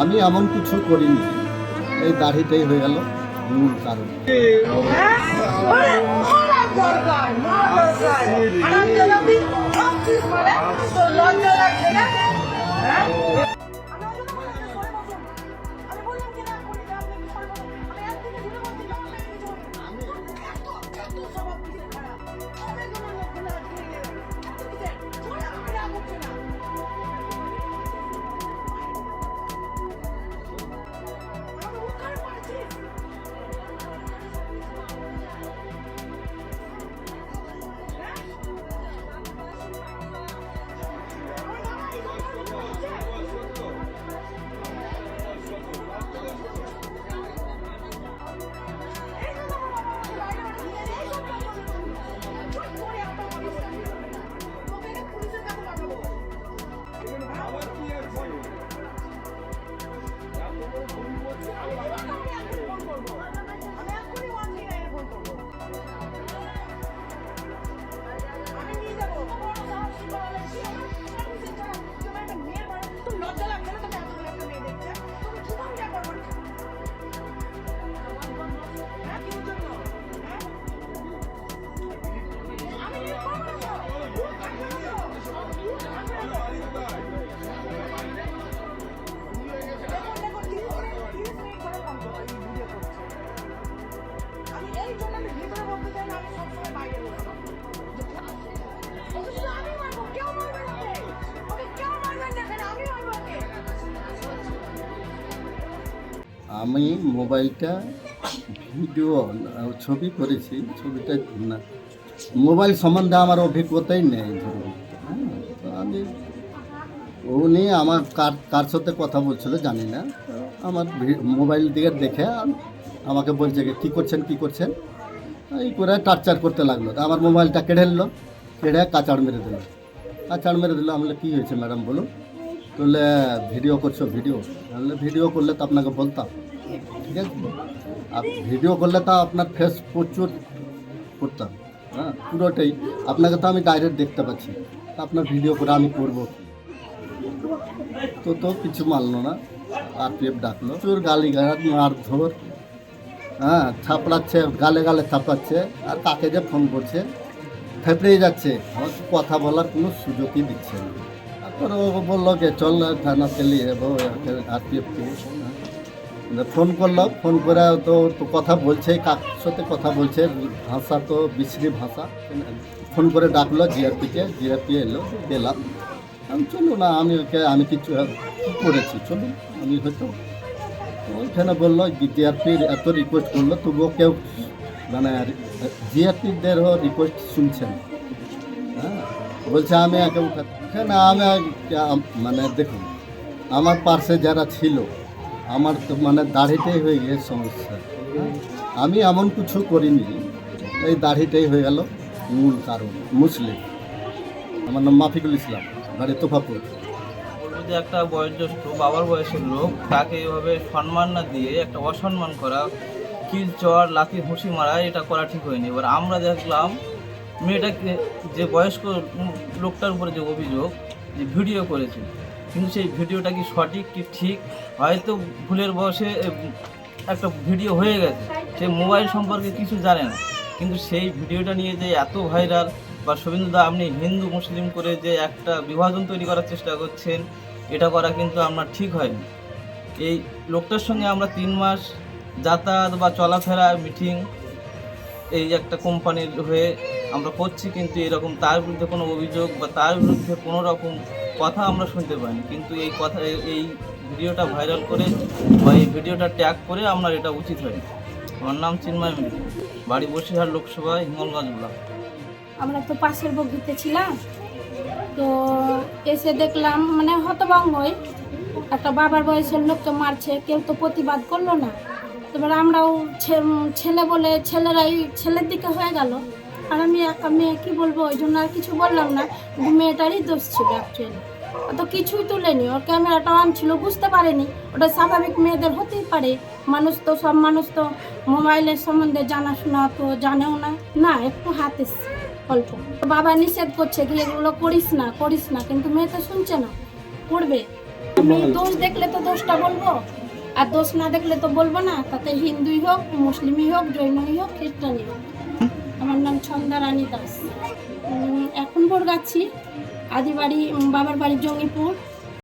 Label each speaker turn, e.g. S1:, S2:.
S1: আমি এমন কিছু করিনি। এই দাড়িটাই হয়ে গেল মূল কারণ।
S2: লজ্জা আমি
S1: মোবাইলটা ভিডিও ছবি করেছি ছবিটা না মোবাইল সম্বন্ধে আমার অভিজ্ঞতাই নেই ধরুন। হ্যাঁ, তো আমি উনি আমার কার কার সাথে কথা বলছিল জানি না আমার মোবাইল দিকে দেখে আম- আমাকে বলছে যে কী করছেন কী করছেন? এই করে টার্চার করতে লাগল। আমার মোবাইলটা কেড়ে নিলো কেড়ে কাচাড় মেরে দিল। কাচাড় মেরে দিল আমি বললাম, কী হয়েছে ম্যাডাম বলুন? বললে ভিডিও করছ ভিডিও। বললে ভিডিও করলে তো আপনাকে বলতাম। ঠিক আছে? আর ভিডিও করলে তো আপনার ফেস প্রচুর করতাম হ্যাঁ পুরোটাই। আপনাকে তো আমি ডাইরেক্ট দেখতে পাচ্ছি। আপনার ভিডিও করে আমি করব? তো তো কিছু মানলো না। আর পি এফ ডাকলো। প্রচুর গালি গালাজ মারধর। হ্যাঁ থাপড়াচ্ছে গালে গালে থাপড়াচ্ছে আর কাকে যে ফোন করছে? ফেপড়েই যাচ্ছে। আমাকে কথা বলার কোনো সুযোগই দিচ্ছে না। তারপরে ও বলল যে চল না থানাতে নিয়ে যাব আর পি এফ ফোন করল ফোন করে তো তো কথা বলছে, কার সাথে কথা বলছে, ভাষা তো বিশ্রী ভাষা। ফোন করে ডাকলো জিআরপিকে, জিআরপি এলো গেলাম আমি চলো না, আমি ওকে, আমি কিছু করেছি, চলুন, আমি হয়তো ওইখানে বলল, জিআরপির এত রিকোয়েস্ট করল, তবুও কেউ মানে জিআরপিদেরও রিকোয়েস্ট শুনছেন হ্যাঁ বলছে, আমি একে উঠাতে না, আমি আম- মানে দেখুন, আমার পার্শ্বে যারা ছিল আমার তো মানে দাড়িটাই হয়ে গিয়ে সমস্যা? আমি এমন কিছু করিনি। এই দাড়িটাই হয়ে গেল মূল কারণ, মুসলিম। আমার নাম মাফিকুল ইসলাম, বাড়ি তোফাপুর।
S3: যে একটা বয়োজ্যেষ্ঠ বাবার বয়সের লোক তাকে এইভাবে সম্মান না দিয়ে একটা অসম্মান করা, কিল চর লাথি হুঁসি মারা, এটা করা ঠিক হয়নি। এবার আমরা দেখলাম মেয়েটাকে যে বয়স্ক লোকটার উপরে যে অভিযোগ, যে ভিডিও করেছে কিন্তু সেই ভিডিওটা কি সঠিক কি ঠিক? হয়তো ভুলের বয়সে একটা ভিডিও হয়ে গেছে। সে মোবাইল সম্পর্কে কিছু জানে না। কিন্তু সেই ভিডিওটা নিয়ে যে এত ভাইরাল, বা শুভেন্দুদা আপনি হিন্দু, মুসলিম করে যে একটা বিভাজন তৈরি করার চেষ্টা করছেন, এটা করা কিন্তু আপনার ঠিক হয়নি। এই লোকটার সঙ্গে আমরা তিন মাস যাতায়াত বা চলাফেরা মিটিং এই একটা কোম্পানির হয়ে আমরা করছি, কিন্তু এরকম তার বিরুদ্ধে কোনো অভিযোগ বা তার বিরুদ্ধে কোনো রকম কথা আমরা শুনতে পাইনি, কিন্তু এই কথা, এই ভিডিওটা ভাইরাল করে বা এই ভিডিওটা ট্যাগ করে আমরা এটা উচিত হয়নি। আমার নাম চিন্ময় মিত্র বাড়ি বসিরহাট লোকসভা হিঙ্গলগঞ্জ ব্লক
S4: আমরা তো পাশের বগিতে ছিলাম, তো এসে দেখলাম মানে হতভঙ্গই একটা বাবার বয়সের লোক তো মারছে, কেউ তো প্রতিবাদ করল না। এবার আমরাও ছেলে বলে ছেলেরাই, ছেলের দিকে হয়ে গেল। আর আমি মেয়ে কী বলব, ওই জন্য আর কিছু বললাম না। মেয়েটারই দোষ ছিল অ্যাকচুয়ালি তো কিছুই তুলেনি, ওর ক্যামেরাটা অন ছিল, বুঝতে পারেনি। ওটা স্বাভাবিক মেয়েদের হতেই পারে। মানুষ তো, সব মানুষ তো মোবাইলের সম্বন্ধে জানাশোনা তো জানেও না। না, একটু হাতে অল্প। বাবা নিষেধ করছে কি, এগুলো করিস না করিস না, কিন্তু মেয়ে তো শুনছে না। করবে। আমি দোষ দেখলে তো দোষটা বলব। আর দোষ না দেখলে তো বলব না। তাতে হিন্দুই হোক, মুসলিমই হোক, জৈনই হোক, খ্রিস্টানই হোক। আমার নাম ছন্দা রানী দাস। এখন বরগাছি আদি বাড়ি বাবার বাড়ি জঙ্গিপুর।